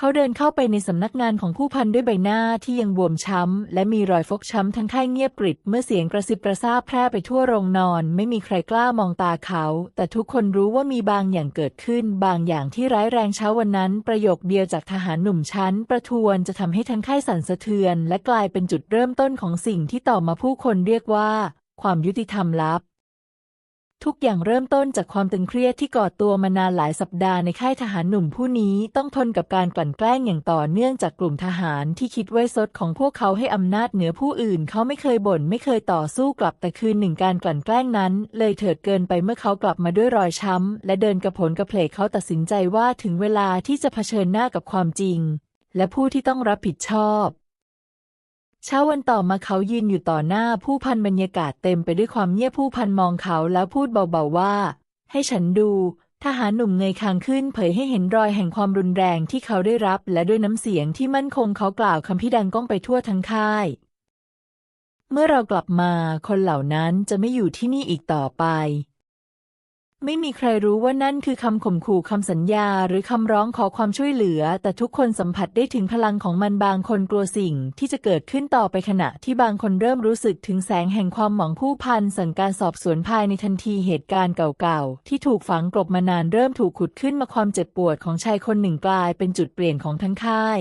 เขาเดินเข้าไปในสำนักงานของผู้พันด้วยใบหน้าที่ยังบวมช้ำ และมีรอยฟกช้ำทั้งค่ายเงียบกริบเมื่อเสียงกระซิบกระซาบแพร่ไปทั่วโรงนอน ไม่มีใครกล้ามองตาเขา แต่ทุกคนรู้ว่ามีบางอย่างเกิดขึ้น บางอย่างที่ร้ายแรงเช้าวันนั้น ประโยคเดียวจากทหารหนุ่มชั้น ประทวนจะทำให้ทั้งค่ายสั่นสะเทือน และกลายเป็นจุดเริ่มต้นของสิ่งที่ต่อมาผู้คนเรียกว่า ความยุติธรรมลับ ทุกอย่างเริ่มต้นจากความตึงเครียดที่ก่อตัวมานานหลายสัปดาห์ในค่ายทหารหนุ่มผู้นี้ต้องทนกับการกลั่นแกล้งอย่างต่อเนื่องจากกลุ่มทหารที่คิดไว้ซดของพวกเขาให้อำนาจเหนือผู้อื่น เขาไม่เคยบ่นไม่เคยต่อสู้กลับแต่คืนหนึ่งการกลั่นแกล้งนั้น เลยเถิดเกินไปเมื่อเขากลับมาด้วยรอยช้ำ และเดินกระผลกระเพลกเขาตัดสินใจว่าถึงเวลาที่จะเผชิญหน้ากับความจริง และผู้ที่ต้องรับผิดชอบ เช้าวันต่อมาเขายืนอยู่ต่อหน้าผู้พันบรรยากาศเต็มไปด้วยความเงียบผู้พันมองเขาแล้วพูดเบาๆว่า ให้ฉันดูทหารหนุ่มเงยคางขึ้นเผยให้เห็นรอยแห่งความรุนแรงที่เขาได้รับ และด้วยน้ำเสียงที่มั่นคงเขากล่าวคำที่ดังก้องไปทั่วทั้งค่าย เมื่อเรากลับมาคนเหล่านั้นจะไม่อยู่ที่นี่อีกต่อไป ไม่มีใครรู้ว่านั่นคือคำข่มขู่คำสัญญา หรือคำร้องขอความช่วยเหลือ แต่ทุกคนสัมผัสได้ถึงพลังของมันบางคนกลัวสิ่งที่จะเกิดขึ้นต่อไปขณะที่บางคนเริ่มรู้สึกถึงแสงแห่งความหวังผู้พันสั่งการสอบสวนภายในทันทีเหตุการณ์เก่าๆ ที่ถูกฝังกลบมานานเริ่มถูกขุดขึ้นมาความเจ็บปวดของชายคนหนึ่งกลายเป็นจุดเปลี่ยนของทั้งค่าย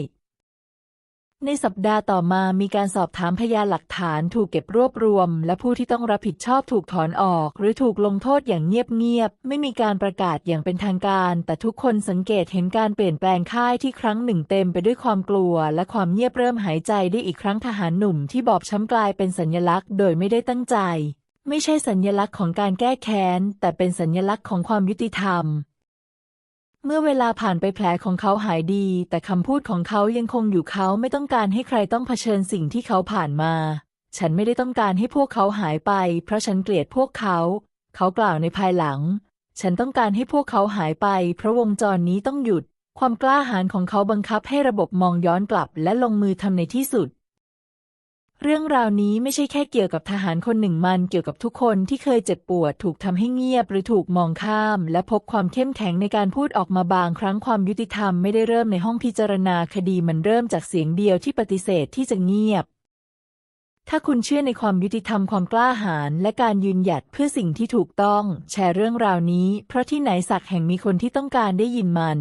ในสัปดาห์ต่อมามีการสอบถามพยานหลักฐานถูกเก็บรวบรวม และผู้ที่ต้องรับผิดชอบถูกถอนออก หรือถูกลงโทษอย่างเงียบๆ ไม่มีการประกาศอย่างเป็นทางการ แต่ทุกคนสังเกตเห็นการเปลี่ยนแปลงค่ายที่ครั้งหนึ่งเต็มไปด้วยความกลัว และความเงียบเริ่มหายใจได้อีกครั้งทหารหนุ่มที่บอบช้ำกลายเป็นสัญลักษณ์โดยไม่ได้ตั้งใจ ไม่ใช่สัญลักษณ์ของการแก้แค้น แต่เป็นสัญลักษณ์ของความยุติธรรม เมื่อเวลาผ่านไปแผลของเขาหายดี แต่คำพูดของเขายังคงอยู่เขาไม่ต้องการให้ใครต้องเผชิญสิ่งที่เขาผ่านมา ฉันไม่ได้ต้องการให้พวกเขาหายไป เพราะฉันเกลียดพวกเขา เขากล่าวในภายหลัง ฉันต้องการให้พวกเขาหายไป เพราะวงจรนี้ต้องหยุด ความกล้าหาญของเขาบังคับให้ระบบมองย้อนกลับและลงมือทำในที่สุด เรื่องราวนี้ไม่ใช่แค่เกี่ยวกับทหารคนหนึ่งมันเกี่ยวกับทุกคนที่เคยเจ็บปวด ถูกทำให้เงียบหรือถูกมองข้าม และพบความเข้มแข็งในการพูดออกมาบางครั้งความยุติธรรมไม่ได้เริ่มในห้องพิจารณาคดีมันเริ่มจากเสียงเดียวที่ปฏิเสธที่จะเงียบ ถ้าคุณเชื่อในความยุติธรรมความกล้าหาญและการยืนหยัดเพื่อสิ่งที่ถูกต้อง แชร์เรื่องราวนี้ เพราะที่ไหนสักแห่งมีคนที่ต้องการได้ยินมัน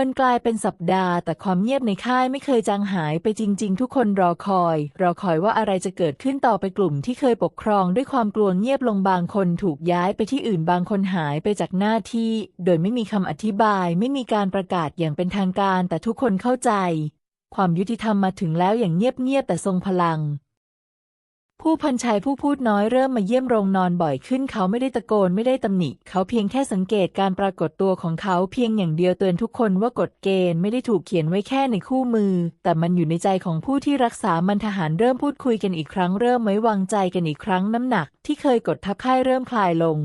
วันกลายเป็นสัปดาห์ แต่ความเงียบในค่ายไม่เคยจางหายไปจริง ๆ ทุกคนรอคอย รอคอยว่าอะไรจะเกิดขึ้นต่อไปกลุ่มที่เคยปกครองด้วยความกลัวเงียบลงบางคนถูกย้ายไปที่อื่นบางคนหายไปจากหน้าที่ โดยไม่มีคำอธิบาย ไม่มีการประกาศอย่างเป็นทางการ แต่ทุกคนเข้าใจ ความยุติธรรมมาถึงแล้วอย่างเงียบๆแต่ทรงพลัง ผู้พันชายผู้พูดน้อยเริ่มมาเยี่ยมโรงนอนบ่อยขึ้น เขาไม่ได้ตะโกนไม่ได้ตำหนิ เขาเพียงแค่สังเกตการปรากฏตัวของเขาเพียงอย่างเดียวเตือนทุกคนว่ากฎเกณฑ์ไม่ได้ถูกเขียนไว้แค่ในคู่มือ แต่มันอยู่ในใจของผู้ที่รักษามันทหารเริ่มพูดคุยกันอีกครั้งเริ่มไว้วางใจกันอีกครั้งน้ำหนัก ที่เคยกดทับค่ายเริ่มคลายลง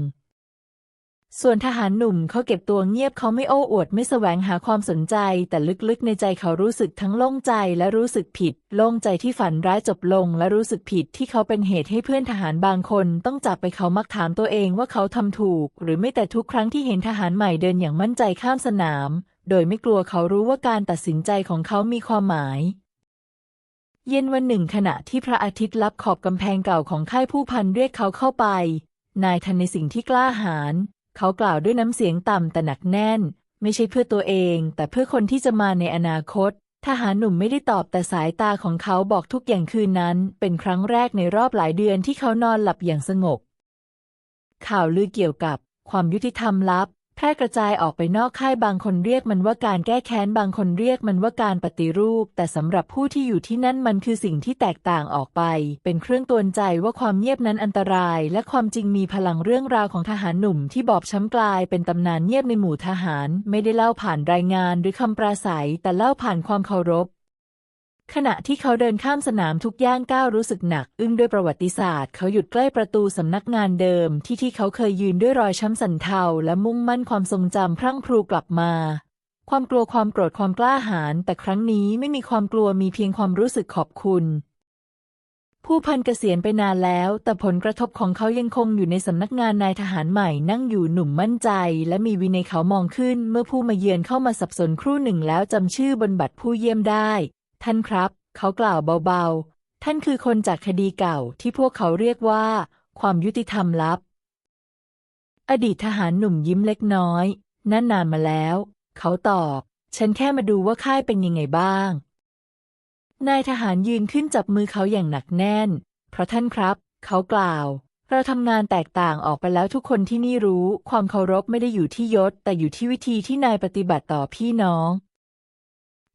ส่วนทหารหนุ่มเขาเก็บตัวเงียบเขาไม่โอ้อวดไม่แสวงหาความสนใจ แต่ลึกๆในใจเขารู้สึกทั้งโล่งใจและรู้สึกผิด โล่งใจที่ฝันร้ายจบลง และรู้สึกผิดที่เขาเป็นเหตุให้เพื่อนทหารบางคนต้องจากไปเขามักถามตัวเองว่าเขาทำถูก หรือไม่แต่ทุกครั้งที่เห็นทหารใหม่เดินอย่างมั่นใจข้ามสนาม โดยไม่กลัวเขารู้ว่าการตัดสินใจของเขามีความหมายเย็นวันหนึ่งขณะที่พระอาทิตย์ลับขอบกำแพงเก่าของค่ายผู้พันเรียกเขาเข้าไป นายทันในสิ่งที่กล้าหาญ เขากล่าวด้วยน้ำเสียงต่ำแต่หนักแน่น ไม่ใช่เพื่อตัวเอง แต่เพื่อคนที่จะมาในอนาคตทหารหนุ่มไม่ได้ตอบแต่สายตาของเขาบอกทุกอย่างคืนนั้น เป็นครั้งแรกในรอบหลายเดือนที่เขานอนหลับอย่างสงบข่าวลือเกี่ยวกับความยุติธรรมลับ ร่กระจายออกไปนอกค่ายบางคนเรียกมันว่าการแก้แค้นบางคนเรียกมันว่าการปฏิรูป แต่สำหรับผู้ที่อยู่ที่นั่นมันคือสิ่งที่แตกต่างออกไป เป็นเครื่องตือนใจว่าความเงียบนั้นอันตราย และความจริงมีพลังเรื่องราวของทหารหนุ่มที่บอบช้ำกลายเป็นตำนานเงียบในหมู่ทหาร ไม่ได้เล่าผ่านรายงานหรือคำปราศัย แต่เล่าผ่านความเคารพ ขณะที่เขาเดินข้ามสนามทุกย่างก้าวรู้สึกหนัก อึ้งด้วยประวัติศาสตร์ เขาหยุดใกล้ประตูสำนักงานเดิม ที่ที่เขาเคยยืนด้วยรอยช้ำสันเทา และมุ่งมั่นความทรงจำพรั่งพรูกลับมา ความกลัวความโกรธความกล้าหาญแต่ครั้งนี้ไม่มีความกลัวมีเพียงความรู้สึกขอบคุณ ผู้พันเกษียณไปนานแล้ว แต่ผลกระทบของเขายังคงอยู่ในสำนักงานนายทหารใหม่นั่งอยู่หนุ่มมั่นใจ และมีวินัยเขามองขึ้น เมื่อผู้มาเยือนเข้ามาสับสนครู่หนึ่งแล้วจำชื่อบนบัตรผู้เยี่ยมได้ ท่านครับ เขากล่าวเบาๆ ท่านคือคนจากคดีเก่าที่พวกเขาเรียกว่า ความยุติธรรมลับ อดีตทหารหนุ่มยิ้มเล็กน้อย นั่นนานมาแล้ว เขาตอบ ฉันแค่มาดูว่าค่ายเป็นยังไงบ้าง นายทหารยืนขึ้นจับมือเขาอย่างหนักแน่น เพราะท่านครับ เขากล่าว เราทำงานแตกต่างออกไปแล้วทุกคนที่นี่รู้ ความเคารพไม่ได้อยู่ที่ยศ แต่อยู่ที่วิธีที่นายปฏิบัติต่อพี่น้อง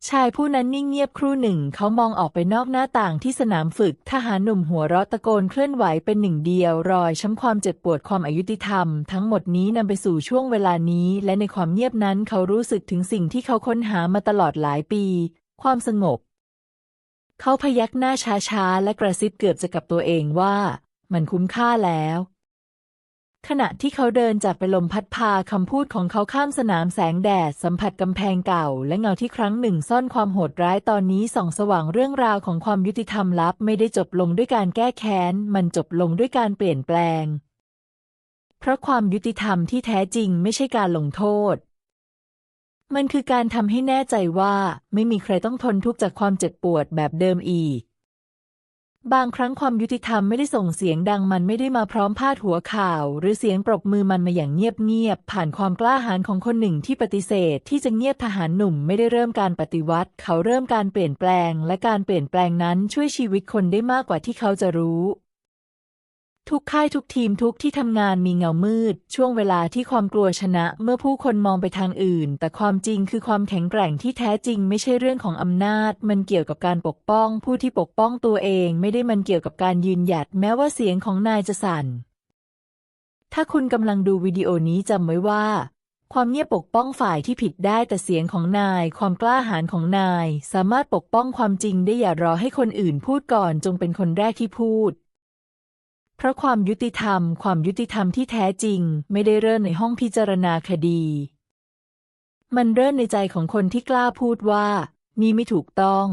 ชายผู้นั้นนิ่งเงียบครู่หนึ่ง เขามองออกไปนอกหน้าต่างที่สนามฝึก ทหารหนุ่มหัวเราะตะโกนเคลื่อนไหวเป็นหนึ่งเดียว รอยช้ำความเจ็บปวดความอายุติธรรม ทั้งหมดนี้นำไปสู่ช่วงเวลานี้ และในความเงียบนั้นเขารู้สึกถึงสิ่งที่เขาค้นหามาตลอดหลายปี ความสงบ เขาพยักหน้าช้าๆและกระซิบเกือบจะกับตัวเองว่า มันคุ้มค่าแล้ว ขณะที่เขาเดินจากไปลมพัดพาคำพูดของเขาข้ามสนามแสงแดด สัมผัสกำแพงเก่า และเงาที่ครั้งหนึ่งซ่อนความโหดร้ายตอนนี้ส่องสว่างเรื่องราวของความยุติธรรมลับ ไม่ได้จบลงด้วยการแก้แค้น มันจบลงด้วยการเปลี่ยนแปลง เพราะความยุติธรรมที่แท้จริงไม่ใช่การลงโทษ มันคือการทำให้แน่ใจว่า ไม่มีใครต้องทนทุกข์จากความเจ็บปวดแบบเดิมอีก บางครั้งความยุติธรรมไม่ได้ส่งเสียงดังมันไม่ได้มาพร้อมพาดหัวข่าว หรือเสียงปรบมือมันมาอย่างเงียบๆผ่านความกล้าหาญของคนหนึ่งที่ปฏิเสธ ที่จะเงียบทหารหนุ่มไม่ได้เริ่มการปฏิวัติ เขาเริ่มการเปลี่ยนแปลง และการเปลี่ยนแปลงนั้นช่วยชีวิตคนได้มากกว่าที่เขาจะรู้ ทุกค่ายทุกทีมทุกที่ทำงานมีเงามืด ช่วงเวลาที่ความกลัวชนะ เมื่อผู้คนมองไปทางอื่น แต่ความจริงคือความแข็งแกร่งที่แท้จริงไม่ใช่เรื่องของอำนาจ มันเกี่ยวกับการปกป้อง ผู้ที่ปกป้องตัวเอง ไม่ได้มันเกี่ยวกับการยืนหยัด แม้ว่าเสียงของนายจะสั่น ถ้าคุณกำลังดูวิดีโอนี้จำไว้ว่า ความเงียบปกป้องฝ่ายที่ผิดได้แต่เสียงของนาย ความกล้าหาญของนาย สามารถปกป้องความจริงได้อย่ารอให้คนอื่นพูดก่อนจงเป็นคนแรกที่พูด เพราะความยุติธรรม ความยุติธรรมที่แท้จริง ไม่ได้เริ่มในห้องพิจารณาคดี มันเริ่มในใจของคนที่กล้าพูดว่า นี่ไม่ถูกต้อง